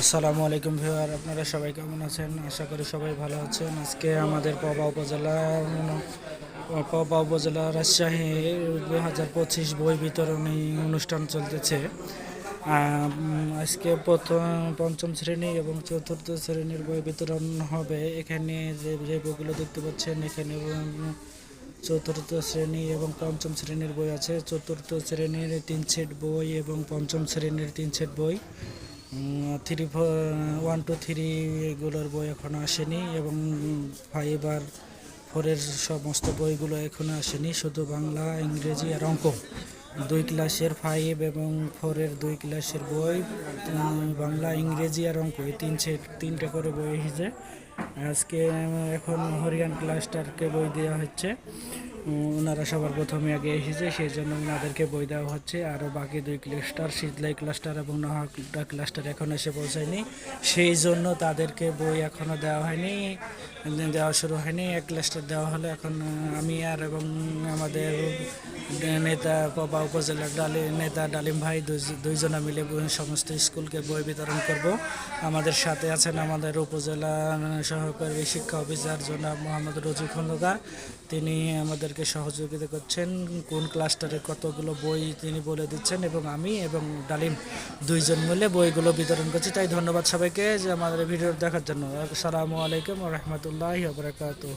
আসসালামু আলাইকুম ভিউয়ার, আপনারা সবাই কেমন আছেন? আশা করি সবাই ভালো আছেন। আজকে আমাদের পবা উপজেলার পবা উপজেলা রাজশাহী দু হাজার পঁচিশ বই বিতরণী অনুষ্ঠান চলতেছে। আজকে প্রথম, পঞ্চম শ্রেণি এবং চতুর্থ শ্রেণির বই বিতরণ হবে। এখানে যে যে বইগুলো দেখতে পাচ্ছেন, এখানে চতুর্থ শ্রেণি এবং পঞ্চম শ্রেণির বই আছে। চতুর্থ শ্রেণির তিন সেট বই এবং পঞ্চম শ্রেণির তিন সেট বই। থ্রি ওয়ান টু থ্রি এগুলোর বই এখনও আসেনি এবং ফাইভ আর ফোরের সমস্ত বইগুলো এখনও আসেনি, শুধু বাংলা, ইংরেজি আর অঙ্ক। দুই ক্লাসের ফাইভ এবং ফোরের দুই ক্লাসের বই বাংলা, ইংরেজি আর অঙ্ক। এই তিন তিনটে করে বই এসেছে। আজকে এখন হরিয়ান ক্লাসটারকে বই দেওয়া হচ্ছে। ওনারা সবার প্রথমে আগে এসেছে, সেই জন্য ওনাদেরকে বই দেওয়া হচ্ছে। আরও বাকি দুই ক্লাস্টার শীতলাই ক্লাস্টার এবং নহাটা ক্লাস্টার এখন এসে পৌঁছায়নি। সেই জন্য তাদেরকে বই এখনও দেওয়া হয়নি, দেওয়া শুরু হয়নি। এক ক্লাস্টার দেওয়া হলে, এখন আমি আর এবং আমাদের নেতা বা উপজেলার ডালি, নেতা ডালিম ভাই দুই- দুইজনা মিলে সমস্ত স্কুলকে বই বিতরণ করব। আমাদের সাথে আছেন আমাদের উপজেলা সহকারী শিক্ষা অফিসার জনাব মোহাম্মদ রজি খন্দকার তিনি আমাদেরকে সহযোগিতা করছেন, কোন ক্লাস্টারে কতগুলো বই তিনি বলে দিচ্ছেন এবং আমি এবং ডালিম দুইজন মিলে বইগুলো বিতরণ করছি। তাই ধন্যবাদ সবাইকে যে আমাদের ভিডিও দেখার জন্য। আসসালামু আলাইকুম রহমতুল্লাহ বরকাত